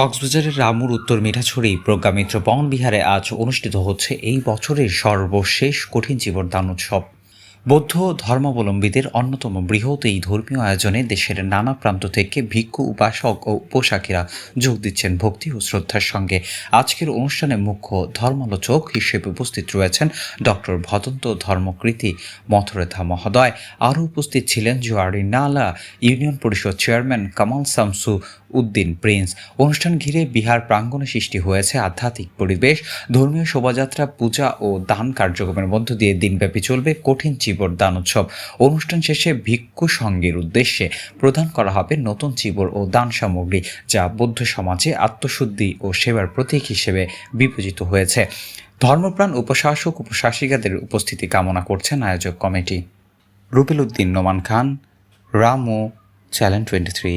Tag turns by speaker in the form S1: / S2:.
S1: কক্সবাজারের রামুর উত্তর মিঠাছড়ি প্রজ্ঞামিত্র বন বিহারে আজ অনুষ্ঠিত হচ্ছে এই বছরের সর্বশেষ কঠিন জীবনদান উৎসব। বৌদ্ধ ধর্মাবলম্বীদের অন্যতম বৃহৎ এই ধর্মীয় আয়োজনে দেশের নানা প্রান্ত থেকে ভিক্ষু, উপাসক ও উপাসকেরা যোগ দিচ্ছেন ভক্তি ও শ্রদ্ধার সঙ্গে। আজকের অনুষ্ঠানে মুখ্য ধর্মালোচক হিসেবে উপস্থিত রয়েছেন ডক্টর ভদন্ত ধর্মকৃতি মথরেথা মহোদয়। আরও উপস্থিত ছিলেন জোয়ারি নালা ইউনিয়ন পরিষদ চেয়ারম্যান কামাল শামসু উদ্দিন প্রিন্স। অনুষ্ঠান ঘিরে বিহার প্রাঙ্গণে সৃষ্টি হয়েছে আধ্যাত্মিক পরিবেশ। ধর্মীয় শোভাযাত্রা, পূজা ও দান কার্যক্রমের মধ্য দিয়ে দিনব্যাপী চলবে কঠিন চিবর দান উৎসব অনুষ্ঠান শেষে ভিক্ষু সঙ্গের উদ্দেশ্যে প্রদান করা হবে নতুন চিবর ও দান সামগ্রী, যা বৌদ্ধ সমাজে আত্মশুদ্ধি ও সেবার প্রতীক হিসেবে বিবেচিত হয়েছে। ধর্মপ্রাণ উপশাসক, উপশাসিকাদের উপস্থিতি কামনা করছেন আয়োজক committee. Rubel Uddin, Noman Khan, Ramu challenge twenty three.